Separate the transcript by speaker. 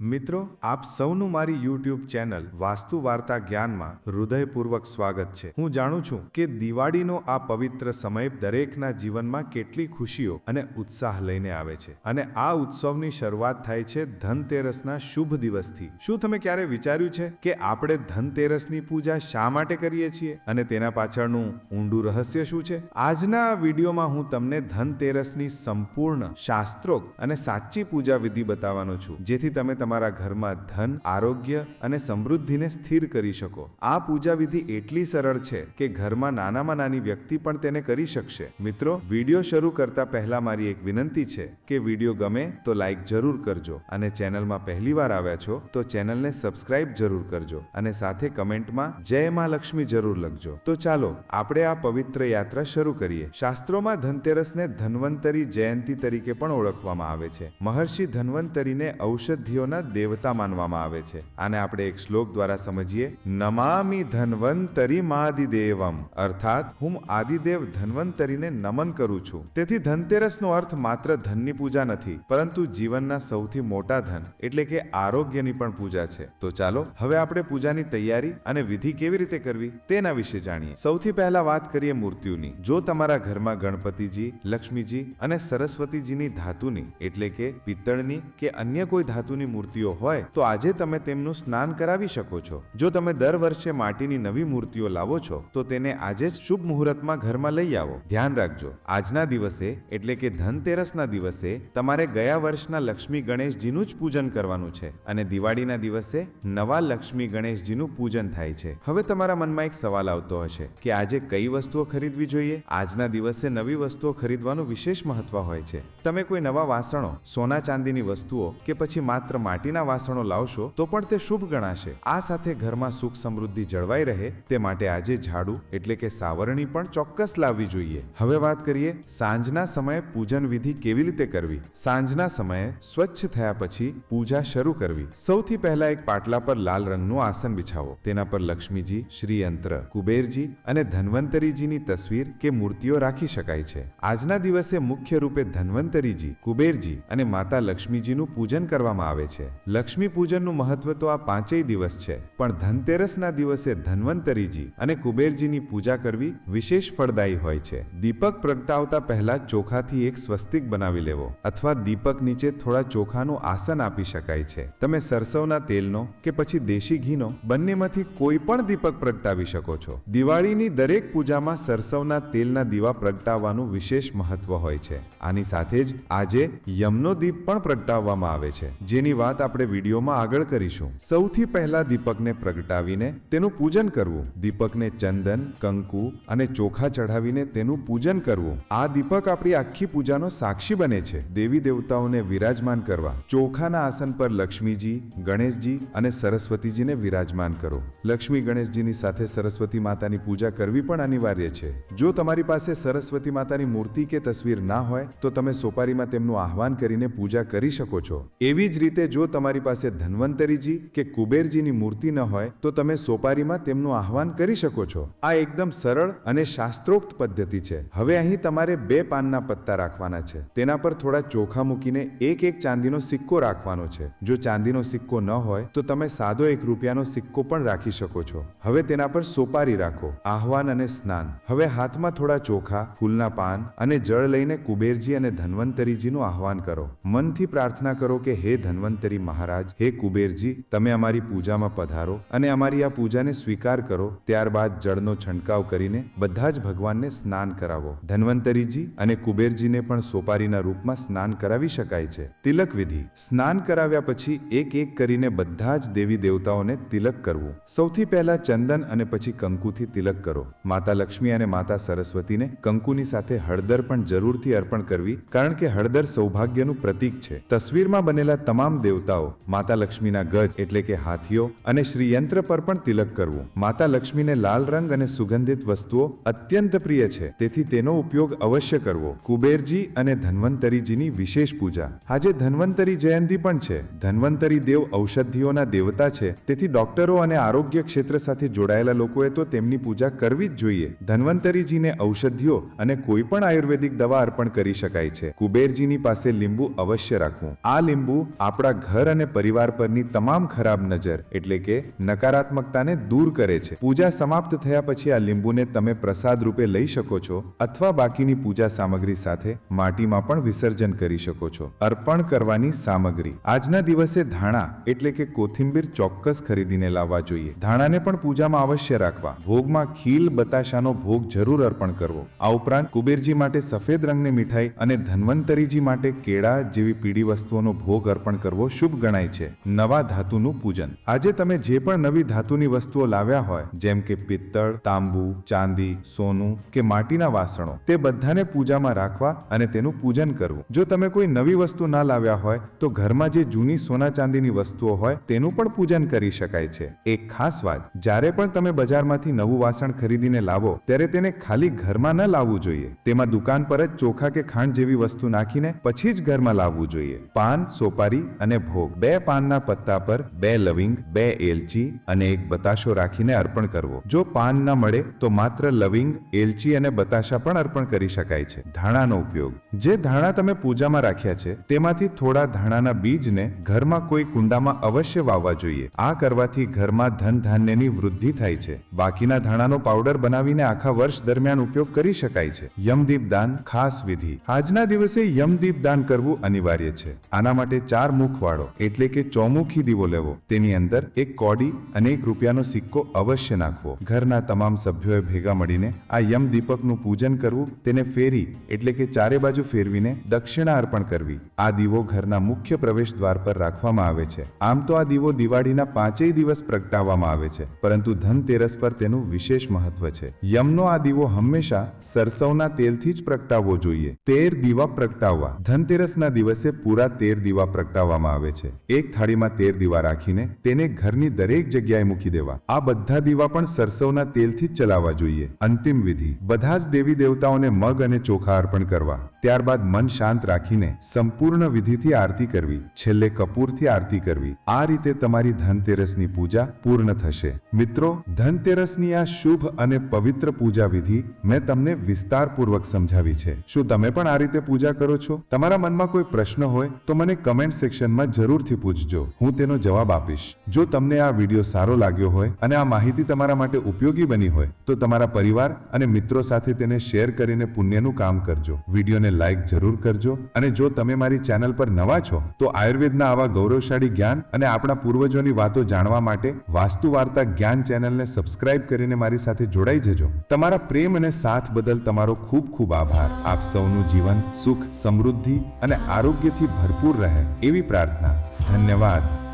Speaker 1: મિત્રો, આપ સૌનું મારી યુટ્યુબ ચેનલ વાસ્તુ વાર્તા જ્ઞાનમાં હૃદયપૂર્વક સ્વાગત છે. હું જાણું છું કે દિવાળીનો આ પવિત્ર સમય દરેકના જીવનમાં કેટલી ખુશીઓ અને ઉત્સાહ લઈને આવે છે અને આ ઉત્સવની શરૂઆત થાય છે ધનતેરસના શુભ દિવસથી. શું તમે ક્યારે વિચાર્યું છે કે આપણે ધનતેરસની પૂજા શા માટે કરીએ છીએ? અને તેના પાછળનું ઊંડું રહસ્ય શું છે? આજના વિડીયોમાં હું તમને ધનતેરસની સંપૂર્ણ શાસ્ત્રોક્ત અને સાચી પૂજા વિધિ બતાવવાનો છું, જેથી તમે તમારા ઘરમાં ધન, આરોગ્ય અને સમૃદ્ધિને સ્થિર કરી શકો. આ પૂજા વિધિ એટલી સરળ છે કે ઘરમાં નાનામાં નાની વ્યક્તિ પણ તેને કરી શકશે. મિત્રો, વીડિયો શરૂ કરતા પહેલા મારી એક વિનંતી છે કે વીડિયો ગમે તો લાઈક જરૂર કરજો અને ચેનલમાં પહેલીવાર આવ્યા છો તો ચેનલને સબસ્ક્રાઇબ જરૂર કરજો અને સાથે કમેન્ટમાં જય માં લક્ષ્મી જરૂર લખજો. તો ચાલો, આપણે આ પવિત્ર યાત્રા શરૂ કરીએ. શાસ્ત્રોમાં ધનતેરસને ધન્વંતરી જયંતી તરીકે પણ ઓળખવામાં આવે છે. મહર્ષિ ધન્વંતરીને ઔષધિઓના દેવતા માનવામાં આવે છે. આને આપણે એક શ્લોક દ્વારા સમજીએ, નમામી ધનવંતરી માદિદેવમ. અર્થાત, હું આદિદેવ ધનવંતરીને નમન કરું છું. તેથી ધનતેરસનો અર્થ માત્ર ધનની પૂજા નથી, પરંતુ જીવનના સૌથી મોટા ધન, એટલે કે આરોગ્યની પણ પૂજા છે. તો ચાલો, હવે આપણે પૂજાની તૈયારી અને વિધિ કેવી રીતે કરવી, તેના વિશે જાણીએ. સૌથી પહેલા વાત કરીએ મૂર્તિઓની. જો તમારા ઘરમાં ગણપતિજી, લક્ષ્મીજી અને સરસ્વતીજીની ધાતુની, એટલે કે પિત્તળની કે અન્ય કોઈ ધાતુની મૂર્તિઓ હોય, તો આજે તમે તેમનું સ્નાન કરાવી શકો છો. જો તમે દર વર્ષે માટીની નવી મૂર્તિઓ લાવો છો, તો તેને આજે જ શુભ મુહૂર્તમાં ઘરમાં લઈ આવો. ધ્યાન રાખજો, આજના દિવસે, એટલે કે ધનતેરસના દિવસે, તમારે ગયા વર્ષના લક્ષ્મી ગણેશજીનું જ પૂજન કરવાનું છે અને દિવાળીના દિવસે નવા લક્ષ્મી ગણેશજીનું પૂજન થાય છે. હવે તમારા મનમાં એક સવાલ આવતો હશે કે આજે કઈ વસ્તુઓ ખરીદવી જોઈએ? આજના દિવસે નવી વસ્તુઓ ખરીદવાનું વિશેષ મહત્વ હોય છે. તમે કોઈ નવા વાસણો, સોના ચાંદીની વસ્તુઓ કે પછી માત્ર માટીના વાસણો લાવશો તો પણ તે શુભ ગણાશે. આ સાથે ઘરમાં સુખ સમૃદ્ધિ જળવાઈ રહે તે માટે આજે ઝાડુ એટલે કે સાવરણી પણ ચોક્કસ લાવવી જોઈએ. હવે વાત કરીએ સાંજના સમયે પૂજન વિધિ કેવી રીતે કરવી? સાંજના સમયે સ્વચ્છ થયા પછી પૂજા શરૂ કરવી. સૌથી પહેલા એક પાટલા પર લાલ રંગનું આસન બિછાવો. તેના પર લક્ષ્મીજી, શ્રીયંત્ર, કુબેરજી અને ધન્વંતરીજીની તસવીર કે મૂર્તિઓ રાખી શકાય છે. આજના દિવસે મુખ્ય રૂપે ધન્વંતરીજી, કુબેરજી અને માતા લક્ષ્મીજીનું પૂજન કરવામાં આવે છે. લક્ષ્મી પૂજનનું મહત્વ તો આ પાંચેય દિવસ છે, પણ ધનતેરસના દિવસે ધન્વંતરીજી અને કુબેરજીની પૂજા કરવી વિશેષ ફળદાયી હોય છે. દીપક પ્રગટાવતા પહેલા ચોખાથી એક સ્વસ્તિક બનાવી લેવો અથવા દીપક નીચે થોડા ચોખાનું આસન આપી શકાય છે. તમે સરસવના તેલનો કે પછી દેશી ઘીનો બંનેમાંથી કોઈ પણ દીપક પ્રગટાવી શકો છો. દિવાળીની દરેક પૂજામાં સરસવના તેલના દીવા પ્રગટાવવાનું વિશેષ મહત્વ હોય છે. આની સાથે જ આજે યમનો દીપ પણ પ્રગટાવવામાં આવે છે. જેની વાત આપણે વિડીયોમાં આગળ કરીશું. સૌથી પહેલા દીપકને પ્રગટાવીને તેનું પૂજન કરવું. દીપકને ચંદન, કંકુ અને ચોખા ચઢાવીને તેનું પૂજન કરવું. આ દીપક આપણી આખી પૂજાનો સાક્ષી બને છે. દેવી દેવતાઓને વિરાજમાન કરવા. ચોખાના આસન પર લક્ષ્મીજી, ગણેશજી અને સરસ્વતીજીને વિરાજમાન કરો. લક્ષ્મી ગણેશજીની સાથે સરસ્વતી માતાની પૂજા કરવી પણ અનિવાર્ય છે. જો તમારી પાસે સરસ્વતી માતાની મૂર્તિ કે તસવીર ના હોય, તો તમે સોપારીમાં તેમનું આહવાન કરીને પૂજા કરી શકો છો. એવી જ રીતે જો તમારી પાસે ધન્વંતરીજી કે કુબેરજીની મૂર્તિ ન હોય, તો તમે સોપારીમાં તેમનું આહવાન કરી શકો છો. આ એકદમ સરળ અને શાસ્ત્રોક્ત પદ્ધતિ છે. હવે અહીં તમારે બે પાનના પત્તા રાખવાના છે. તેના પર થોડા ચોખા મૂકીને એક એક ચાંદીનો સિક્કો રાખવાનો છે. જો ચાંદીનો સિક્કો ન હોય, તો તમે સાદો એક રૂપિયાનો સિક્કો પણ રાખી શકો છો. હવે તેના પર સોપારી રાખો. આહવાન અને સ્નાન. હવે હાથમાં થોડા ચોખા, ફૂલના પાન અને જળ લઈને કુબેરજી અને ધન્વંતરીજીનું આહવાન કરો. મનથી પ્રાર્થના કરો કે, હે ધન્વંતરી મહારાજ, હે કુબેરજી, તમે અમારી પૂજામાં પધારો અને અમારી આ પૂજાને સ્વીકાર કરો, ત્યારબાદ જળનો છંટકાવ કરીને બધા જ ભગવાનને સ્નાન કરાવો. ધન્વંતરીજી અને કુબેરજીને પણ સોપારીના રૂપમાં સ્નાન કરાવી શકાય છે. તિલક વિધિ. સ્નાન કરાવ્યા પછી એક એક કરીને બધા જ દેવી દેવતાઓને તિલક કરવું. સૌથી પહેલા ચંદન અને પછી કંકુથી તિલક કરો. માતા લક્ષ્મી અને માતા સરસ્વતીને કંકુની સાથે હળદર પણ જરૂરથી અર્પણ કરવી, કારણ કે હળદર સૌભાગ્યનું પ્રતીક છે. તસવીરમાં બનેલા તમામ દેવતાઓ, માતા લક્ષ્મીના ગજ એટલે કે હાથીઓ અને શ્રીયંત્ર પર પણ તિલક કરવું. માતા લક્ષ્મીને લાલ રંગ અને સુગંધિત વસ્તુઓ અત્યંત પ્રિય છે. તેથી તેનો ઉપયોગ અવશ્ય કરવો. કુબેરજી અને ધન્વંતરીજીની વિશેષ પૂજા. આજે ધન્વંતરી જયંતિ પણ છે. ધન્વંતરી દેવ ઔષધિઓના દેવતા છે. તેથી ડોક્ટરો અને આરોગ્ય ક્ષેત્ર સાથે જોડાયેલા લોકોએ તો તેમની પૂજા કરવી જ જોઈએ. ધન્વંતરીજીને ઔષધિઓ અને કોઈ પણ આયુર્વેદિક દવા અર્પણ કરી શકાય છે. કુબેરજીની પાસે લીંબુ અવશ્ય રાખવું. આ લીંબુ આપણા ઘર અને પરિવાર પરની તમામ ખરાબ નજર, એટલે કે નકારાત્મકતાને દૂર કરે છે. પૂજા સમાપ્ત થયા પછી આ લીંબુને તમે પ્રસાદ રૂપે લઈ શકો છો અથવા બાકીની પૂજા સામગ્રી સાથે માટીમાં પણ વિસર્જન કરી શકો છો. અર્પણ કરવાની સામગ્રી. આજના દિવસે ધાણા, એટલે કે કોથિંબીર ચોક્કસ ખરીદીને લાવવા જોઈએ. ધાણાને પણ પૂજામાં અવશ્ય રાખવા. ભોગમાં ખીલ બતાશાનો ભોગ જરૂર અર્પણ કરવો. આ ઉપરાંત કુબેરજી માટે સફેદ રંગની મીઠાઈ અને ધન્વંતરીજી માટે કેળા જેવી પીળી વસ્તુઓનો ભોગ અર્પણ કરવો શુભ ગણાય છે, નવા ધાતુનું પૂજન. આજે તમે જે પણ નવી ધાતુની વસ્તુઓ લાવ્યા હોય, જેમ કે પિત્તળ, તાંબુ, ચાંદી, સોનું કે માટીના વાસણો, તે બધાને પૂજામાં રાખવા અને તેનું પૂજન કરવું. જો તમે કોઈ નવી વસ્તુ ના લાવ્યા હોય, તો ઘરમાં જે જૂની સોના ચાંદીની વસ્તુઓ હોય, તેનું પણ પૂજન કરી શકાય છે. એક ખાસ વાત, જ્યારે પણ તમે બજારમાંથી નવું વાસણ ખરીદીને લાવો, ત્યારે તેને ખાલી ઘરમાં ન લાવવું જોઈએ. તેમાં દુકાન પર જ ચોખા કે ખાંડ જેવી વસ્તુ નાખીને પછી જ ઘરમાં લાવવું જોઈએ. પાન, સોપારી અને ભોગ, બે પાનના પત્તા પર બે લવિંગ, બે એલચી અને એક બતાશો રાખીને અર્પણ કરવો. જો પાન ન મળે, તો માત્ર લવિંગ, એલચી અને બતાશા પણ અર્પણ કરી શકાય છે. ધાણાનો ઉપયોગ. જે ધાણા તમે પૂજામાં રાખ્યા છે, તેમાંથી થોડા ધાણાના બીજને ઘરમાં કોઈ કુંડામાં અવશ્ય વાવવા જોઈએ. આ કરવાથી ઘરમાં ધન ધાન્યની વૃદ્ધિ થાય છે. બાકીના ધાણાનો પાવડર બનાવીને આખા વર્ષ દરમિયાન ઉપયોગ કરી શકાય છે. યમદીપ દાન ખાસ વિધિ. આજના દિવસે યમદીપ દાન કરવું અનિવાર્ય છે. આના માટે ચાર મુખવાળો એટલે કે ચોમુખી દીવો લેવો. તેની અંદર એક કોડી અને એક રૂપિયાનો સિક્કો અવશ્ય નાખવો. ઘરના તમામ સભ્યોએ ભેગા મળીને આ યમ દીપકનું પૂજન કરવું, તેને ફેરી, એટલે કે ચારે બાજુ ફેરવીને દક્ષિણા અર્પણ કરવી. આ દીવો ઘરના મુખ્ય પ્રવેશ દ્વાર પર રાખવામાં આવે છે. આમ તો આ દીવો દિવાળીના પાંચેય દિવસ પ્રગટાવવામાં આવે છે, પરંતુ ધનતેરસ પર તેનું વિશેષ મહત્વ છે. યમનો આ દીવો હંમેશા સરસવના તેલથી જ પ્રગટાવવો જોઈએ. તેર દીવા પ્રગટાવવા. ધનતેરસના દિવસે પૂરા તેર દીવા પ્રગટાવવામાં આવે છે. એક થાળીમાં તેર દીવા રાખીને તેને ઘરની દરેક જગ્યાએ મૂકી દેવા. આ બધા દીવા પણ સરસવના તેલથી ચલાવવા જોઈએ. અંતિમ વિધિ. બધા જ દેવી દેવતાઓને મગ અને ચોખા અર્પણ કરવા. ત્યારબાદ મન શાંત રાખીને સંપૂર્ણ વિધિથી આરતી કરવી. છેલ્લે કપૂરથી આરતી કરવી. આ રીતે તમારી ધનતેરસની પૂજા પૂર્ણ થશે. મિત્રો, ધનતેરસની આ શુભ અને પવિત્ર પૂજા વિધિ મેં તમને વિસ્તારપૂર્વક સમજાવી છે. શું તમે પણ આ રીતે પૂજા કરો છો? તમારા મનમાં કોઈ પ્રશ્ન હોય તો મને કમેન્ટ સેક્શનમાં જરૂરથી પૂછજો. હું તેનો જવાબ આપીશ. જો તમને આ વીડિયો સારો લાગ્યો હોય અને આ માહિતી તમારા માટે ઉપયોગી બની હોય, તો તમારા પરિવાર અને મિત્રો સાથે તેને શેર કરીને પુણ્યનું કામ કરજો. વિડીયોને લાઇક જરૂર કરજો અને જો તમે મારી ચેનલ પર નવા છો, તો આયુર્વેદના આવા ગૌરવશાળી જ્ઞાન અને આપણા પૂર્વજોની વાતો જાણવા માટે વાસ્તુ વાર્તા જ્ઞાન ચેનલને સબસ્ક્રાઇબ કરીને મારી સાથે જોડાઈ જજો. તમારા પ્રેમ અને સાથ બદલ તમારો ખૂબ ખૂબ આભાર. આપ સૌનું જીવન સુખ સમૃદ્ધિ અને આરોગ્યથી ભરપૂર રહે એવી પ્રાર્થના ધન્યવાદ.